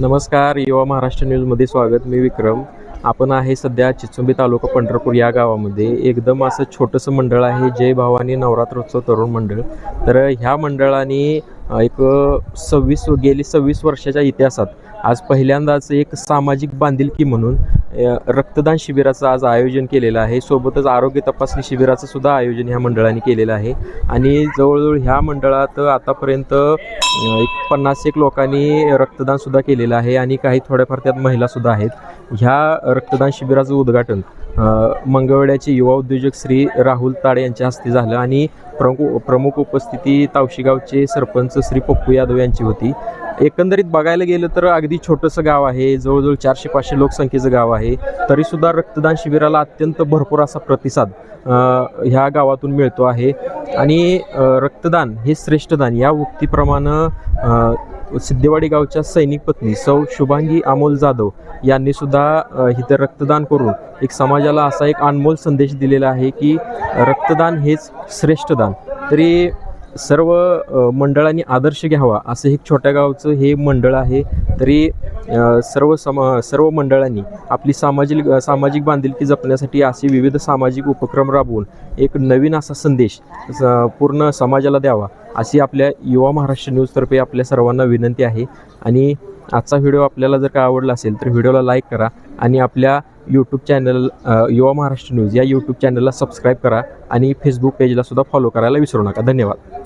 नमस्कार युवा महाराष्ट्र न्यूजमध्ये स्वागत. मी विक्रम. आपण आहे सध्या चिचुंबी तालुका पंढरपूर या गावामध्ये. एकदम असं छोटंसं मंडळ आहे जय भावानी नवरात्रोत्सव तरुण मंडळ. तर ह्या मंडळाने एक सव्वीस गेली सव्वीस वर्षाच्या इतिहासात आज पहिल्यांदाच एक सामाजिक बांधिलकी म्हणून रक्तदान शिबिराचं आज आयोजन केलेलं आहे. सोबतच आरोग्य तपासणी शिबिराचं सुद्धा आयोजन ह्या मंडळाने केलेलं आहे. आणि जवळजवळ ह्या मंडळात आतापर्यंत एक पन्नास एक लोकांनी रक्तदानसुद्धा केलेलं आहे आणि काही थोड्याफार त्यात महिलासुद्धा आहेत. ह्या रक्तदान शिबिराचं उद्घाटन मंगळवेड्याचे युवा उद्योजक श्री राहुल ताडे यांच्या हस्ते झालं आणि प्रमुख प्रमुख उपस्थिती तावशीगावचे सरपंच श्री पप्पू यादव यांची होती. एकंदरीत बघायला गेलं तर अगदी छोटंसं गाव आहे जवळजवळ चारशे पाचशे लोकसंख्येचं गाव आहे. तरीसुद्धा रक्तदान शिबिराला अत्यंत भरपूर असा प्रतिसाद ह्या गावातून मिळतो आहे. आणि रक्तदान हे श्रेष्ठदान या उक्तीप्रमाणे सिद्धेवाडी गावच्या सैनिक पत्नी सौ शुभांगी अमोल जाधव यांनी सुद्धा इथं रक्तदान करून एक समाजाला असा एक अनमोल संदेश दिलेला आहे की रक्तदान हेच श्रेष्ठदान तरी सर्व मंडळांनी आदर्श घ्यावा असं एक छोट्या गावचं हे मंडळ आहे. तरी सर्व समा सर्व मंडळांनी आपली सामाजिक सामाजिक बांधिलकी जपण्यासाठी असे विविध सामाजिक उपक्रम राबवून एक नवीन असा संदेश स- पूर्ण समाजाला द्यावा अशी आपल्या युवा महाराष्ट्र न्यूजतर्फे आपल्या सर्वांना विनंती आहे. आणि आजचा व्हिडिओ आपल्याला जर का आवडला असेल तर व्हिडिओला लाईक करा आणि आपल्या YouTube channel Yuva Maharashtra news या यूट्यूब चॅनलला सबस्क्राईब करा आणि फेसबुक पेजला सुद्धा फॉलो करायला विसरू नका. धन्यवाद.